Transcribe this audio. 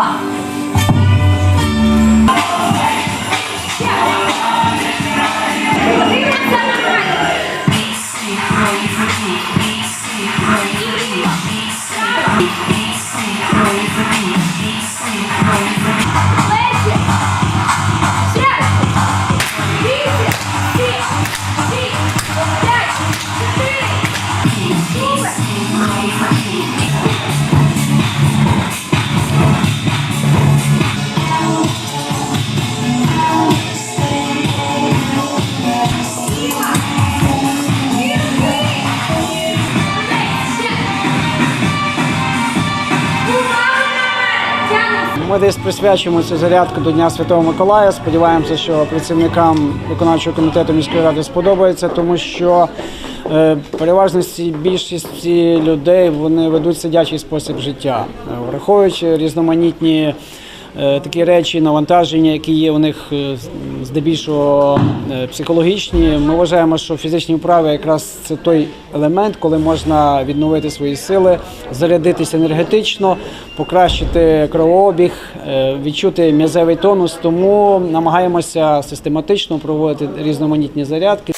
Come on. Thank you. Ми десь присвячуємо цю зарядку до Дня Святого Миколая. Сподіваємося, що працівникам виконавчого комітету міської ради сподобається, тому що е, переважності більшості людей вони ведуть сидячий спосіб життя, Е, враховуючи різноманітні. Е, Такі речі, навантаження, які є у них е, здебільшого е, психологічні. Ми вважаємо, що фізичні вправи якраз це той елемент, коли можна відновити свої сили, зарядитися енергетично, покращити кровообіг, відчути м'язевий тонус. Тому намагаємося систематично проводити різноманітні зарядки.